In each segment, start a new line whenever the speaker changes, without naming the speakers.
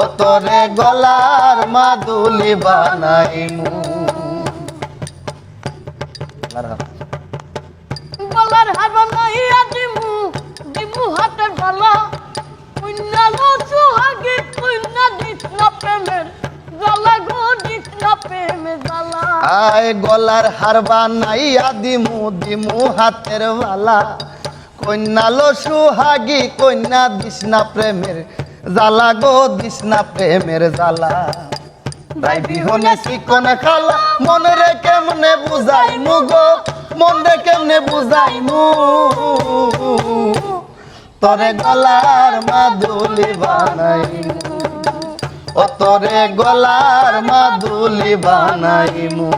ও তোরে গলার মাদুলি বানাই মু
গলার হার বানাইয়া দিমু দিমু হাতের বালা। পুণ্যা লো সুহাগি পুণ্যা দিস না প্রেমের জ্বালা গো দিস না প্রেমের জ্বালা।
আয় গলার হার বানাইয়া দিমু দিমু হাতের বালা। কন্যা লো সুহাগি কন্যা দিসনা প্রেমের জ্বালা গো দিসনা প্রেমের জ্বালা। রাই বিহনে চিকন খালা মন রে কেমনে বুঝাই মু গো? মন রে কেমনে বুঝাই মু তরে গলার মাদুলি বানাই ও তরে গলার মাদুলি বানাই মু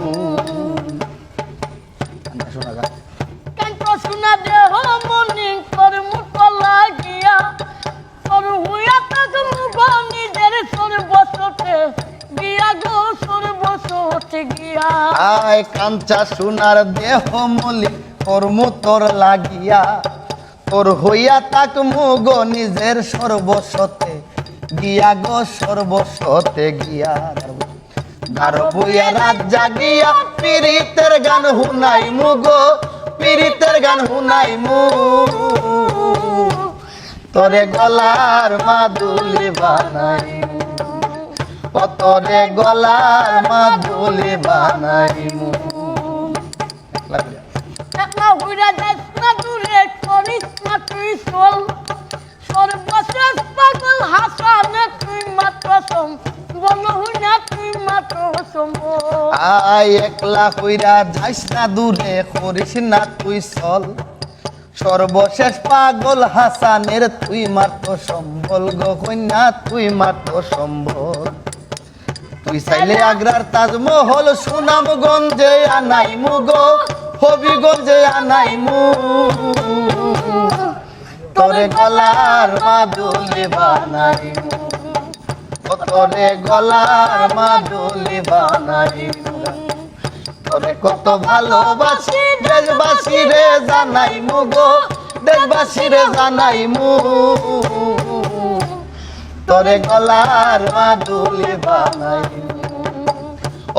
গিয়া।
আয় কাঞ্চা সোনার দেহ মলি কর্ম তোর লাগিয়া। তোর হইয়া তাক মুগ নিজের গিয়া গো গিয়া। দার বইয়া রাত জাগিয়া পীড়িতের গান হুনাই মুগ, পীড়িতের গান হুনাই মু তোরে গলার মাদুলি বানাই ও তোরে গলার মাদুলি বানাই মু
একলা হুইরা যাস না দূরে করিস না তুই চল। সর্বশেষ পাগল হাসানে তুই মাত্র সম
আয় একলা কইরা যাইস না দূরে করিস না তুই চল। সর্বশেষ পাগল হাসানের তুই মাত্র সম্বল গো কন্যা তুই মাত্র সম্বল। তুই চাইলে আগ্রার তাজমহল সুনামগঞ্জে আনাই গো, হবিগঞ্জে আনাই মু তোরে গলার মাদুলি বানাই তোরে গলার মাদুলি বানাই তোরে কত ভালোবাসি দেশবাসী রে জানাই মু গো দেশবাসী রে জানাই মু তোরে গলার মাদুলি বানাই।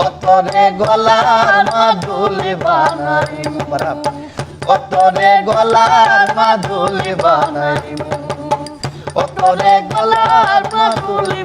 ও তোরে গলার মাদুলি বানাই। ও তোরে গলার মাদুলি বানাই। ও তোরে গলার মাদুলি